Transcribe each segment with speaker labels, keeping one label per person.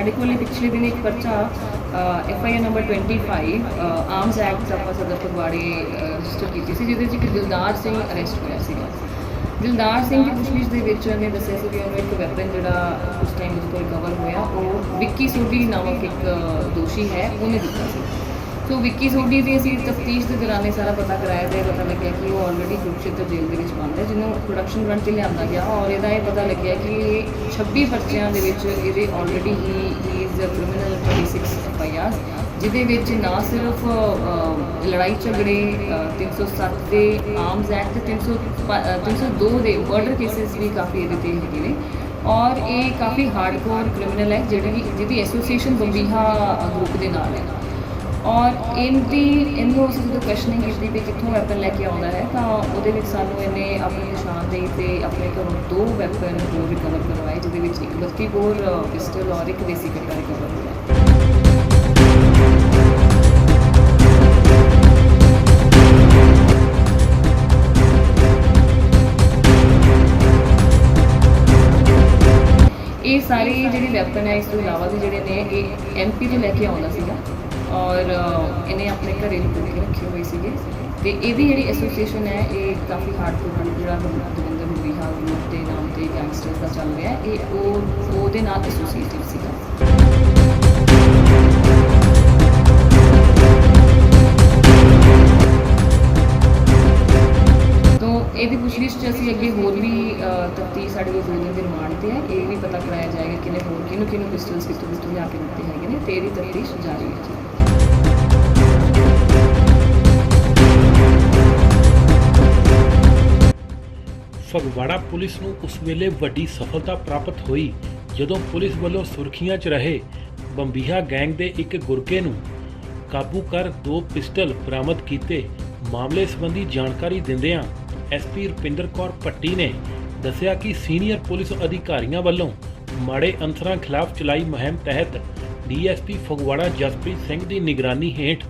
Speaker 1: ਸਾਡੇ ਕੋਲ ਪਿਛਲੇ ਦਿਨ ਇੱਕ ਪਰਚਾ F I R number 25 arms act ਆਪਾਂ ਸਦਰ ਫਗਵਾੜੇ ਰਜਿਸਟਰ ਕੀਤੀ ਸੀ, ਜਿਹਦੇ ਵਿੱਚ ਇੱਕ ਦਿਲਦਾਰ ਸਿੰਘ ਅਰੈਸਟ ਹੋਇਆ ਸੀਗਾ। ਦਿਲਦਾਰ ਸਿੰਘ ਦੀ ਪੁੱਛਗਿੱਛ ਦੇ ਵਿੱਚ ਉਹਨੇ ਦੱਸਿਆ ਸੀ ਕਿ ਉਹਨੂੰ ਇੱਕ ਵੈਪਨ ਜਿਹੜਾ ਉਸ ਟਾਈਮ ਉਸ ਕੋਲ ਰਿਕਵਰ ਹੋਇਆ, ਉਹ ਵਿੱਕੀ ਸੋਢੀ ਨਾਮਕ ਇੱਕ ਦੋਸ਼ੀ ਹੈ, ਉਹਨੇ ਦਿੱਤਾ ਸੀ। ਸੋ ਵਿੱਕੀ ਸੋਢੀ ਦੀ ਅਸੀਂ ਤਫਤੀਸ਼ ਦੇ ਦੌਰਾਨ ਇਹ ਸਾਰਾ ਪਤਾ ਕਰਾਇਆ ਤੇ ਪਤਾ ਲੱਗਿਆ ਕਿ ਉਹ ਆਲਰੇਡੀ ਕੁਰਕਸ਼ੇਤਰ ਜੇਲ੍ਹ ਦੇ ਵਿੱਚ ਬੰਦ ਹੈ ਜਿਹਨੂੰ ਪ੍ਰੋਡਕਸ਼ਨ ਰਨ ਤੇ ਲਿਆਂਦਾ ਗਿਆ ਔਰ ਇਹਦਾ ਇਹ ਪਤਾ ਲੱਗਿਆ ਕਿ ਇਹ 26 ਪਰਚਿਆਂ ਦੇ ਵਿੱਚ ਇਹਦੇ ਆਲਰੇਡੀ ਹੀ ਹੀ is criminal 26 F I R ਜਿਹਦੇ ਵਿੱਚ ਨਾ ਸਿਰਫ ਲੜਾਈ ਝਗੜੇ ਅ, 307 ਦੇ ਆਰਮਸ ਐਕਟ 300 ਪ- ਅ, 302 ਦੇ ਮਰਡਰ ਕੇਸਿਸ ਵੀ ਕਾਫੀ ਇਹਦੇ ਤੇ ਹੈਗੇ ਨੇ ਔਰ ਇਹ ਕਾਫੀ ਹਾਰਡਕੋਰ ਕ੍ਰਿਮੀਨਲ ਹੈ ਜਿਹੜੀ ਜਿਹਦੀ ਐਸੋਸੀਏਸ਼ਨ ਬੰਬੀਹਾ ਗਰੁੱਪ ਦੇ ਨਾਲ ਹੈ। ਔਰ ਇਹਦੀ ਇਹਨੂੰ ਅਸੀਂ ਜਦੋਂ ਕੁਐਸਚਨਿੰਗ ਕੀਤੀ ਵੀ ਕਿੱਥੋਂ ਵੈਪਨ ਲੈ ਕੇ ਆਉਂਦਾ ਹੈ, ਤਾਂ ਉਹਦੇ ਵਿੱਚ ਸਾਨੂੰ ਇਹਨੇ ਆਪਣੀ ਨਿਸ਼ਾਨਦੇਹੀ ਤੇ ਆਪਣੇ ਘਰੋਂ ਦੋ ਵੈਪਨ ਹੋਰ ਰਿਕਵਰ ਕਰਵਾਏ, ਜਿਹਦੇ ਵਿੱਚ ਇੱਕ 32 ਬੋਰ ਪਿਸਟਲ ਔਰ ਇੱਕ ਦੇਸੀ ਕੱਟਾ ਰਿਕਵਰ ਹੋਇਆ। ਇਹ ਸਾਰੇ ਜਿਹੜੇ ਵੈਪਨ ਹੈ, ਇਸ ਤੋਂ ਇਲਾਵਾ ਵੀ ਜਿਹੜੇ ਨੇ, ਇਹ ਐਮਪੀ ਤੋਂ ਲੈ ਕੇ ਆਉਂਦਾ ਸੀ ਔਰ ਇਹਨੇ ਆਪਣੇ ਘਰੇ ਲੁਕੋ ਕੇ ਰੱਖੇ ਹੋਏ ਸੀਗੇ। ਤੇ ਇਹਦੀ ਜਿਹੜੀ ਐਸੋਸੀਏਸ਼ਨ ਹੈ, ਇਹ ਕਾਫੀ ਹਾਰਡਕੋਰ ਗਰੁੱਪ ਜਿਹੜਾ ਦਵਿੰਦਰ ਮੁਰੀਹਾ ਹਾਲ ਦੇ ਨਾਮ ਤੇ ਗੈਂਗਸਟਰਸ ਦਾ ਚੱਲ ਰਿਹਾ ਇਹ ਉਹ, ਉਹਦੇ ਨਾਲ ਐਸੋਸੀਏਟਿਡ ਸੀਗਾ। ਤੋਂ ਇਹਦੀ ਪੁੱਛਗਿੱਛ 'ਚ ਅਸੀਂ ਅੱਗੇ ਹੋਰ ਵੀ ਤਫਤੀਸ਼ ਸਾਡੇ ਕੋਲ ਦੋ ਦਿਨ ਰਿਮਾਂਡ ਤੇ ਹੈ। ਇਹ ਵੀ ਪਤਾ ਕਰਾਇਆ ਜਾਏਗਾ ਕਿ ਨੇ ਹੋਰ, ਕਿਹਨੂੰ ਕਿਹਨੂੰ ਪਿਸਟਲਸ ਕਿੱਥੋਂ ਕਿੱਥੋਂ ਲਿਆ ਕੇ ਦਿੱਤੇ ਹੈਗੇ ਨੇ, ਤੇ ਇਹਦੀ ਤਫਤੀਸ਼ ਜਾਰੀ ਹੈ ਜੀ।
Speaker 2: ਫਗਵਾੜਾ ਪੁਲਿਸ ਨੂੰ ਉਸ ਵੇਲੇ ਵੱਡੀ ਸਫਲਤਾ ਪ੍ਰਾਪਤ ਹੋਈ, ਜਦੋਂ ਪੁਲਿਸ ਵੱਲੋਂ ਸੁਰਖੀਆਂ 'ਚ ਰਹੇ ਬੰਬੀਹਾ ਗੈਂਗ ਦੇ ਇੱਕ ਗੁਰਕੇ ਨੂੰ ਕਾਬੂ ਕਰ ਦੋ ਪਿਸਟਲ ਬਰਾਮਦ ਕੀਤੇ। ਮਾਮਲੇ ਸੰਬੰਧੀ ਜਾਣਕਾਰੀ ਦਿੰਦਿਆਂ ਐਸਪੀ ਰੁਪਿੰਦਰ ਕੌਰ ਭੱਟੀ ਨੇ ਦੱਸਿਆ ਕਿ ਸੀਨੀਅਰ ਪੁਲਿਸ ਅਧਿਕਾਰੀਆਂ ਵੱਲੋਂ ਮਾੜੇ ਅੰਸਰਾਂ ਖਿਲਾਫ ਚਲਾਈ ਮੁਹਿੰਮ ਤਹਿਤ ਡੀਐਸਪੀ ਫਗਵਾੜਾ ਜਸਪ੍ਰੀਤ ਸਿੰਘ ਦੀ ਨਿਗਰਾਨੀ ਹੇਠ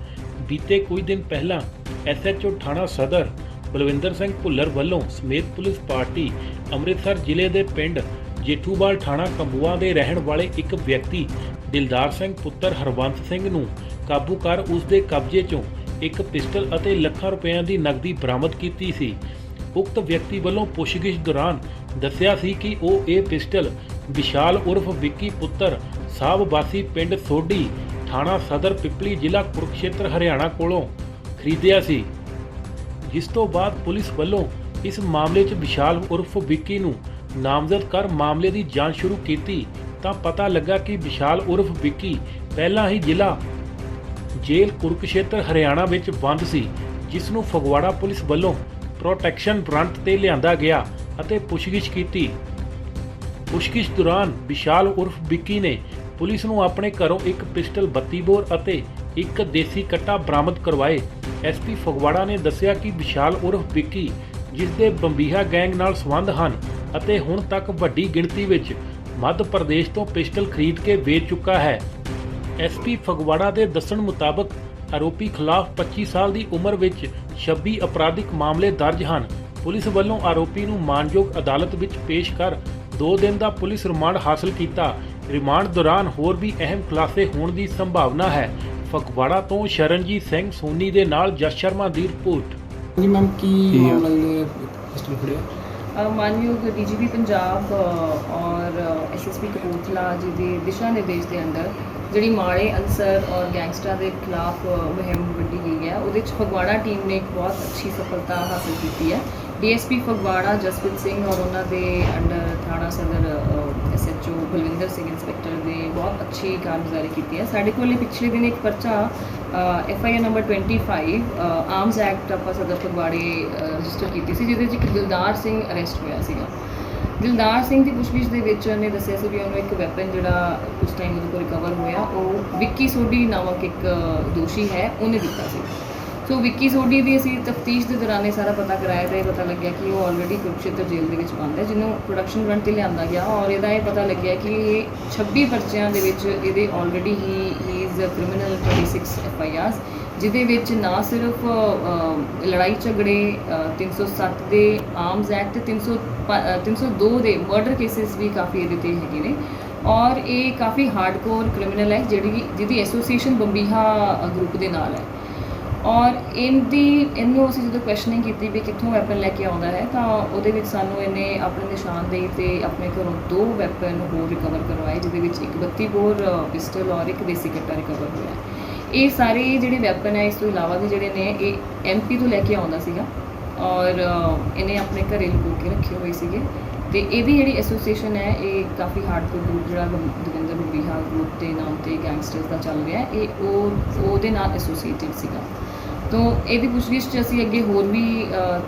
Speaker 2: ਬੀਤੇ ਕੁਝ ਦਿਨ ਪਹਿਲਾਂ ਐਸਐਚਓ ਥਾਣਾ ਸਦਰ ਬਲਵਿੰਦਰ ਸਿੰਘ ਭੁੱਲਰ ਵੱਲੋਂ ਸਮੇਤ ਪੁਲਿਸ ਪਾਰਟੀ ਅੰਮ੍ਰਿਤਸਰ ਜ਼ਿਲ੍ਹੇ ਦੇ ਪਿੰਡ ਜੇਠੂਵਾਲ ਥਾਣਾ ਕੰਬੂਆ ਦੇ ਰਹਿਣ ਵਾਲੇ ਇੱਕ ਵਿਅਕਤੀ, ਦਿਲਦਾਰ ਸਿੰਘ ਪੁੱਤਰ ਹਰਵੰਤ ਸਿੰਘ ਨੂੰ ਕਾਬੂ ਕਰ ਉਸ ਦੇ ਕਬਜ਼ੇ 'ਚੋਂ ਇੱਕ ਪਿਸਟਲ ਅਤੇ ਲੱਖਾਂ ਰੁਪਇਆਂ ਦੀ ਨਕਦੀ ਬਰਾਮਦ ਕੀਤੀ ਸੀ। ਉਕਤ ਵਿਅਕਤੀ ਵੱਲੋਂ ਪੁੱਛਗਿੱਛ ਦੌਰਾਨ ਦੱਸਿਆ ਸੀ ਕਿ ਉਹ ਇਹ ਪਿਸਟਲ ਵਿਸ਼ਾਲ ਉਰਫ ਵਿੱਕੀ ਪੁੱਤਰ ਸਾਹਿਬ ਵਾਸੀ ਪਿੰਡ ਸੋਢੀ, ਥਾਣਾ ਸਦਰ, ਪਿਪਲੀ ਜ਼ਿਲ੍ਹਾ ਕੁਰਕਸ਼ੇਤਰ, ਹਰਿਆਣਾ ਕੋਲੋਂ ਖਰੀਦਿਆ ਸੀ। ਜਿਸ ਤੋਂ ਬਾਅਦ ਪੁਲਿਸ ਵੱਲੋਂ ਇਸ ਮਾਮਲੇ 'ਚ ਵਿਸ਼ਾਲ ਉਰਫ ਵਿੱਕੀ ਨੂੰ ਨਾਮਜ਼ਦ ਕਰ ਮਾਮਲੇ ਦੀ ਜਾਂਚ ਸ਼ੁਰੂ ਕੀਤੀ। ਤਾਂ ਪਤਾ ਲੱਗਾ ਕਿ ਵਿਸ਼ਾਲ ਉਰਫ ਵਿੱਕੀ ਪਹਿਲਾਂ ਹੀ ਜ਼ਿਲ੍ਹਾ ਜੇਲ੍ਹ ਕੁਰਕਸ਼ੇਤਰ, ਹਰਿਆਣਾ ਵਿੱਚ ਬੰਦ ਸੀ, ਜਿਸ ਨੂੰ ਫਗਵਾੜਾ ਪੁਲਿਸ ਵੱਲੋਂ ਪ੍ਰੋਟੈਕਸ਼ਨ ਵਾਰੰਟ ਤੇ ਲਿਆਂਦਾ ਗਿਆ ਅਤੇ ਪੁੱਛਗਿੱਛ ਕੀਤੀ। ਪੁੱਛਗਿੱਛ ਦੌਰਾਨ ਵਿਸ਼ਾਲ ਉਰਫ ਵਿੱਕੀ ਨੇ ਪੁਲਿਸ ਨੂੰ ਆਪਣੇ ਘਰੋਂ ਇੱਕ ਪਿਸਟਲ 32 ਬੋਰ ਅਤੇ ਇੱਕ ਦੇਸੀ ਕੱਟਾ ਬਰਾਮਦ ਕਰਵਾਏ। ਐਸਪੀ ਫਗਵਾੜਾ ਨੇ ਦੱਸਿਆ ਕਿ ਵਿਸ਼ਾਲ ਉਰਫ ਵਿੱਕੀ, ਜਿਸ ਦੇ ਬੰਬੀਹਾ ਗੈਂਗ ਨਾਲ ਸੰਬੰਧ ਹਨ ਅਤੇ ਹੁਣ ਤੱਕ ਵੱਡੀ ਗਿਣਤੀ ਵਿੱਚ ਮੱਧ ਪ੍ਰਦੇਸ਼ ਤੋਂ ਪਿਸਟਲ ਖਰੀਦ ਕੇ ਵੇਚ ਚੁੱਕਾ ਹੈ। ਐਸਪੀ ਫਗਵਾੜਾ ਦੇ ਦੱਸਣ ਮੁਤਾਬਕ, ਆਰੋਪੀ ਖਿਲਾਫ 25 ਸਾਲ ਦੀ ਉਮਰ ਵਿੱਚ 26 ਅਪਰਾਧਿਕ ਮਾਮਲੇ ਦਰਜ ਹਨ। ਪੁਲਿਸ ਵੱਲੋਂ ਆਰੋਪੀ ਨੂੰ ਮਾਨਯੋਗ ਅਦਾਲਤ ਵਿੱਚ ਪੇਸ਼ ਕਰ 2 ਦਿਨ ਦਾ ਪੁਲਿਸ ਰਿਮਾਂਡ ਹਾਸਲ ਕੀਤਾ। ਰਿਮਾਂਡ ਦੌਰਾਨ ਹੋਰ ਵੀ ਅਹਿਮ ਖੁਲਾਸੇ ਹੋਣ ਦੀ ਸੰਭਾਵਨਾ ਹੈ। ਫਗਵਾੜਾ ਤੋਂ ਸ਼ਰਨਜੀਤ ਸਿੰਘ ਸੋਨੀ ਦੇ ਨਾਲ ਜਸ ਸ਼ਰਮਾ ਦੀ ਰਿਪੋਰਟ।
Speaker 3: ਜੀ ਮੈਮ ਕੀ ਮਾਮਲਾ ਜਿਹੜੇ ਪਿਸਟਲ ਫੜਿਆ
Speaker 1: ਮਾਨਯੋਗ ਡੀਜੀਪੀ ਪੰਜਾਬ ਅ, ਔਰ ਐਸਐਸਪੀ ਕਪੂਰਥਲਾ ਜੀ ਦੇ ਦਿਸ਼ਾ ਨਿਰਦੇਸ਼ ਦੇ ਅੰਦਰ ਜਿਹੜੀ ਮਾੜੇ ਅਨਸਰ ਔਰ ਗੈਂਗਸਟਰਾਂ ਦੇ ਖਿਲਾਫ ਮੁਹਿੰਮ ਵੱਡੀ ਗਈ ਹੈ, ਉਹਦੇ ਚ ਫਗਵਾੜਾ ਟੀਮ ਨੇ ਇੱਕ ਬਹੁਤ ਅੱਛੀ ਸਫਲਤਾ ਹਾਸਲ ਕੀਤੀ ਹੈ। ਡੀਐਸਪੀ ਫਗਵਾੜਾ ਜਸਪ੍ਰੀਤ ਸਿੰਘ ਔਰ ਉਹਨਾਂ ਦੇ ਅੰਡਰ ਥਾਣਾ ਸਦਰ ਐਸਐਚਓ ਬਲਵਿੰਦਰ ਸਿੰਘ ਇੰਸਪੈਕਟਰ ਦੇ ਬਹੁਤ ਅੱਛੀ ਕਾਰਗੁਜ਼ਾਰੀ ਕੀਤੀ ਹੈ। ਸਾਡੇ ਕੋਲ ਪਿਛਲੇ ਦਿਨ ਇੱਕ ਪਰਚਾ F I R number 25 arms act ਆਪਾਂ ਸਦਰ ਫਗਵਾੜੇ ਰਜਿਸਟਰ ਕੀਤੀ ਸੀ, ਜਿਹਦੇ ਵਿੱਚ ਇੱਕ ਦਿਲਦਾਰ ਸਿੰਘ ਅਰੈਸਟ ਹੋਇਆ ਸੀਗਾ। ਦਿਲਦਾਰ ਸਿੰਘ ਦੀ ਪੁੱਛਗਿੱਛ ਦੇ ਵਿੱਚ ਉਹਨੇ ਦੱਸਿਆ ਸੀ ਵੀ ਉਹਨੂੰ ਇੱਕ ਵੈਪਨ ਜਿਹੜਾ ਉਸ ਟਾਈਮ ਉਹਦੇ ਕੋਲ ਰਿਕਵਰ ਹੋਇਆ, ਉਹ ਵਿੱਕੀ ਸੋਢੀ ਨਾਮਕ ਇੱਕ ਦੋਸ਼ੀ ਹੈ, ਉਹਨੇ ਦਿੱਤਾ ਸੀ। ਸੋ ਵਿੱਕੀ ਸੋਢੀ ਦੀ ਅਸੀਂ ਤਫਤੀਸ਼ ਦੇ ਦੌਰਾਨ ਇਹ ਸਾਰਾ ਪਤਾ ਕਰਾਇਆ ਤੇ ਪਤਾ ਲੱਗਿਆ ਕਿ ਉਹ ਆਲਰੇਡੀ ਕੁਰਕਸ਼ੇਤਰ ਜੇਲ੍ਹ ਦੇ ਵਿੱਚ ਬੰਦ ਹੈ ਜਿਹਨੂੰ ਪ੍ਰੋਡਕਸ਼ਨ ਰਨ ਤੇ ਲਿਆਂਦਾ ਗਿਆ ਔਰ ਇਹਦਾ ਇਹ ਪਤਾ ਲੱਗਿਆ ਕਿ ਇਹ 26 ਪਰਚਿਆਂ ਦੇ ਵਿੱਚ ਇਹਦੇ ਆਲਰੇਡੀ ਹੀ ਹੀ is criminal 26 F I Rs ਜਿਹਦੇ ਵਿੱਚ ਨਾ ਸਿਰਫ ਲੜਾਈ ਝਗੜੇ ਅ, 307 ਦੇ ਆਰਮਸ ਐਕਟ 300 ਪ- ਅ, 302 ਦੇ ਮਰਡਰ ਕੇਸਿਸ ਵੀ ਕਾਫੀ ਇਹਦੇ ਤੇ ਹੈਗੇ ਨੇ ਔਰ ਇਹ ਕਾਫੀ ਹਾਰਡਕੋਰ ਕ੍ਰਿਮੀਨਲ ਹੈ ਜਿਹੜੀ ਜਿਹਦੀ ਐਸੋਸੀਏਸ਼ਨ ਬੰਬੀਹਾ ਗਰੁੱਪ ਦੇ ਨਾਲ ਹੈ। ਔਰ ਇਹਦੀ, ਇਹਨੂੰ ਅਸੀਂ ਜਦੋਂ ਕੁਐਸਚਨਿੰਗ ਕੀਤੀ ਵੀ ਕਿੱਥੋਂ ਵੈਪਨ ਲੈ ਕੇ ਆਉਂਦਾ ਹੈ, ਤਾਂ ਉਹਦੇ ਵਿੱਚ ਸਾਨੂੰ ਇਹਨੇ ਆਪਣੇ ਨਿਸ਼ਾਨਦੇਹੀ ਤੇ ਆਪਣੇ ਘਰੋਂ ਦੋ ਵੈਪਨ ਹੋਰ ਰਿਕਵਰ ਕਰਵਾਏ, ਜਿਹਦੇ ਵਿੱਚ ਇੱਕ 32 ਬੋਰ ਪਿਸਟਲ ਔਰ ਇੱਕ ਦੇਸੀ ਕੱਟਾ ਰਿਕਵਰ ਹੋਇਆ। ਇਹ ਸਾਰੇ ਜਿਹੜੇ ਵੈਪਨ ਹੈ, ਇਸ ਤੋਂ ਇਲਾਵਾ ਵੀ ਜਿਹੜੇ ਨੇ, ਇਹ ਐਮਪੀ ਤੋਂ ਲੈ ਕੇ ਆਉਂਦਾ ਸੀਗਾ ਔਰ ਇਹਨੇ ਆਪਣੇ ਘਰੇ ਲੁਕੋ ਕੇ ਰੱਖੇ ਹੋਏ ਸੀਗੇ। ਤੇ ਇਹਦੀ ਜਿਹੜੀ ਐਸੋਸੀਏਸ਼ਨ ਹੈ, ਇਹ ਕਾਫੀ ਹਾਰਡਕੋਰ ਗਰੁੱਪ ਜਿਹੜਾ ਦਵ- ਦਵਿੰਦਰ ਬਿਹਾਰ ਗਰੁੱਪ ਦੇ ਨਾਮ ਤੇ ਗੈਂਗਸਟਰਸ ਦਾ ਚੱਲ ਰਿਹਾ ਇਹ ਉਹ, ਉਹਦੇ ਨਾਲ ਐਸੋਸੀਏਟਿਡ ਸੀਗਾ। ਤੋਂ ਇਹਦੀ ਪੁੱਛਗਿੱਛ 'ਚ ਅਸੀਂ ਅੱਗੇ ਹੋਰ ਵੀ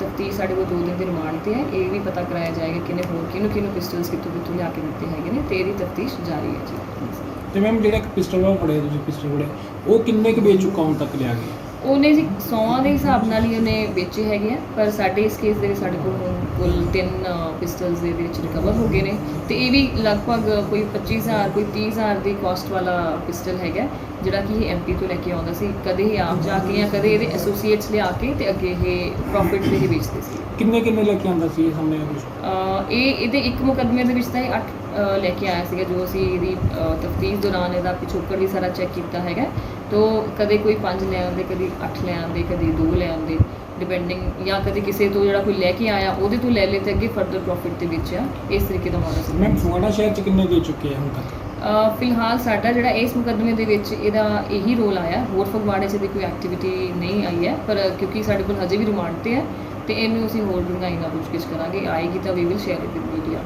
Speaker 1: ਤਫਤੀਸ਼ ਸਾਡੇ ਕੋਲ ਦੋ ਦਿਨ ਦੇ ਰਿਮਾਂਡ ਤੇ ਹੈ। ਇਹ ਵੀ ਪਤਾ ਕਰਾਇਆ ਜਾਏਗਾ ਕਿਨੇ ਹੋਰ ਕਿਹਨੂੰ ਕਿਹਨੂੰ ਪਿਸਟਲਸ ਕਿੱਥੋਂ ਕਿੱਥੋਂ ਲਿਆ ਕੇ ਦਿੱਤੇ ਹੈਗੇ ਨੇ ਤੇ ਇਹਦੀ ਤਫਤੀਸ਼ ਜਾਰੀ ਹੈ ਜੀ।
Speaker 3: ਤੇ ਮੈਮ ਜਿਹੜਾ ਇੱਕ ਪਿਸਟਲ ਵਾ ਫੜਿਆ ਤੁਸੀਂ ਪਿਸਟਲ ਫੜਿਆ ਉਹ ਕਿੰਨੇ ਕੁ ਵੇਚ ਚੁੱਕਾ ਹੁਣ ਤੱਕ ਲਿਆ ਗਿਆ?
Speaker 1: ਉਹਨੇ ਜੀ ਸੌਆਂ ਦੇ ਹਿਸਾਬ ਨਾਲ ਹੀ ਉਹਨੇ ਵੇਚੇ ਹੈਗੇ ਆ ਪਰ ਸਾਡੇ ਇਸ ਕੇਸ ਦੇ ਵਿੱਚ ਸਾਡੇ ਕੋਲ ਹੁਣ ਕੁੱਲ ਤਿੰਨ ਪਿਸਟਲਸ ਦੇ ਵਿੱਚ ਰਿਕਵਰ ਹੋ ਗਏ ਨੇ। ਤੇ ਇਹ ਵੀ ਲਗਭਗ ਕੋਈ 25000 ਕੋਈ 30000 ਦੀ ਕਾਸਟ ਵਾਲਾ ਪਿਸਟਲ ਹੈਗਾ। ਜਿਹੜਾ ਕਿ ਇਹ ਐਮਪੀ ਤੋਂ ਲੈ ਕੇ ਆਉਂਦਾ ਸੀ ਕਦੇ ਇਹ ਆਪ ਜਾ ਕੇ ਜਾਂ ਕਦੇ ਇਹਦੇ ਐਸੋਸੀਏਟਸ ਲਿਆ ਕੇ ਤੇ ਅੱਗੇ ਇਹ ਪ੍ਰੋਫਿਟ ਤੇ ਹੀ ਵੇਚਦੇ ਸੀ।
Speaker 3: ਕਿੰਨੇ ਕਿੰਨੇ ਲੈ ਕੇ ਆਂਦਾ ਸੀ ਇਹ ਸਾਹਮਣੇ ਕੁਝ
Speaker 1: ਇਹ ਇਹਦੇ ਇੱਕ ਮੁਕੱਦਮੇ ਦੇ ਵਿੱਚ ਤਾਂ ਇਹ 8 ਲੈ ਕੇ ਆਇਆ ਸੀਗਾ ਜੋ ਅਸੀਂ ਇਹਦੀ ਤਫਤੀਸ਼ ਦੌਰਾਨ ਇਹਦਾ ਪਿਛੋਕੜ ਵੀ ਸਾਰਾ ਚੈੱਕ ਕੀਤਾ ਹੈਗਾ। ਤੋ ਕਦੇ ਕੋਈ 5 ਲੈ ਆਉਂਦੇ ਕਦੀ 8 ਲੈ ਆਉਂਦੇ ਕਦੀ 2 ਲੈ ਆਉਂਦੇ ਡਿਪੈਂਡਿੰਗ ਜਾਂ ਕਦੇ ਕਿਸੇ ਤੋਂ ਜਿਹੜਾ ਕੋਈ ਲੈ ਕੇ ਆਇਆ ਉਹਦੇ ਤੋਂ ਲੈ ਲੇ ਤੇ ਅੱਗੇ ਫਰਦਰ ਪ੍ਰੋਫਿਟ ਤੇ ਵੇਚਿਆ ਇਸ ਤਰੀਕੇ ਦਾ ਮਾਡਲ ਸੀ।
Speaker 3: ਮੈਮ ਫਗਵਾੜਾ ਸ਼ਹਿਰ ਚ ਕਿੰਨੇ ਵੇਚ ਚੁੱਕੇ ਆ ਹੁਣ ਤੱਕ?
Speaker 1: ਫਿਲਹਾਲ ਸਾਡਾ ਜਿਹੜਾ ਇਸ ਮੁਕੱਦਮੇ ਦੇ ਵਿੱਚ ਇਹਦਾ ਇਹੀ ਰੋਲ ਆਇਆ। ਹੋਰ ਫਗਵਾੜੇ 'ਚ ਦੀ ਕੋਈ ਐਕਟੀਵਿਟੀ ਨਹੀਂ ਆਈ ਹੈ, ਪਰ ਕਿਉਂਕਿ ਸਾਡੇ ਕੋਲ ਹਜੇ ਵੀ ਰਿਮਾਂਡ ਤੇ ਹੈ ਤੇ ਇਹਨੂੰ ਅਸੀਂ ਹੋਰ ਡੂੰਘਾਈ ਨਾਲ ਪੁੱਛਗਿੱਛ ਕਰਾਂਗੇ। ਆਏਗੀ ਤਾਂ we will share it with media